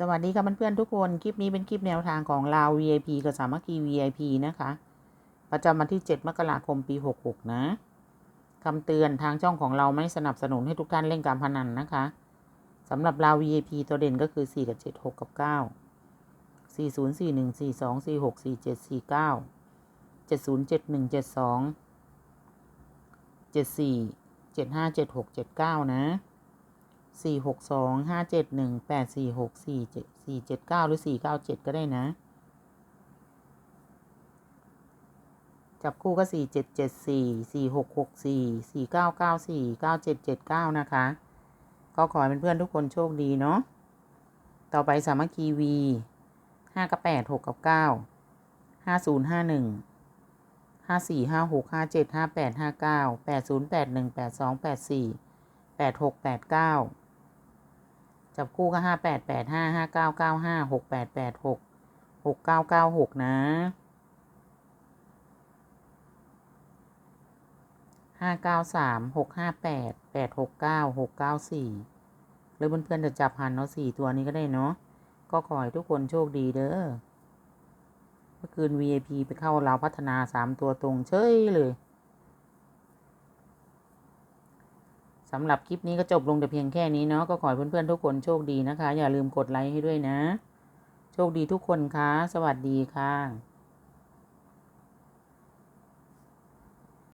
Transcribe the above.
สวัสดีค่ะเพื่อนๆทุกคน คลิปนี้เป็นคลิปแนวทางของลาว VIP กับสามัคคี VIP นะคะ ประจำวันที่ 7 มกราคมปี 66 นะคำเตือนทางช่องของเราไม่สนับสนุนให้ทุกท่านเล่นการพนันนะคะสำหรับลาว VIP ตัวเด่นก็คือ 4 กับ 7 6 กับ 9 40 41 42 46 47 49 70 71 72 74 75 76 79 นะ สี่หกสองห้าเจ็ดหนึ่งแปดสี่หกสี่เจ็ดสี่เจ็ดเก้าหรือสี่เก้าเจ็ดก็ได้นะ จับคู่ก็สี่เจ็ดเจ็ดสี่สี่หกหกสี่สี่เก้าเก้าสี่เก้าเจ็ดเจ็ดเก้านะคะ ก็ขอให้เพื่อนๆทุกคนโชคดีเนาะต่อไปสามัคคีวีห้ากับแปดหกกับเก้าห้าศูนย์ห้าหนึ่งห้าสี่ห้าหกห้าเจ็ดห้าแปดห้าเก้าแปดศูนย์แปดหนึ่งแปดสองแปดสี่แปดหกแปดเก้า จับคู่ก็ห้าแปดแปดห้าห้าเก้าเก้าห้าหกแปดแปดหกหกเก้าเก้าหกนะห้าเก้าสามหกห้าแปดแปดหกเก้าหกเก้าสี่หรือเพื่อนๆจะจับหันเนาะสี่ตัวนี้ก็ได้เนาะก็ขอให้ทุกคนโชคดีเด้อเมื่อคืน VIP ไปเข้าเราพัฒนาสามตัวตรงเฉยเลยำหรับคลิปนี้ก็จบลงแต่เพียงแค่นี้เนาะก็ขอให้เพื่อนๆทุกคนโชคดีนะคะ อย่าลืมกดไลค์ให้ด้วยนะ โชคดีทุกคนคะสวัสดีค่ะ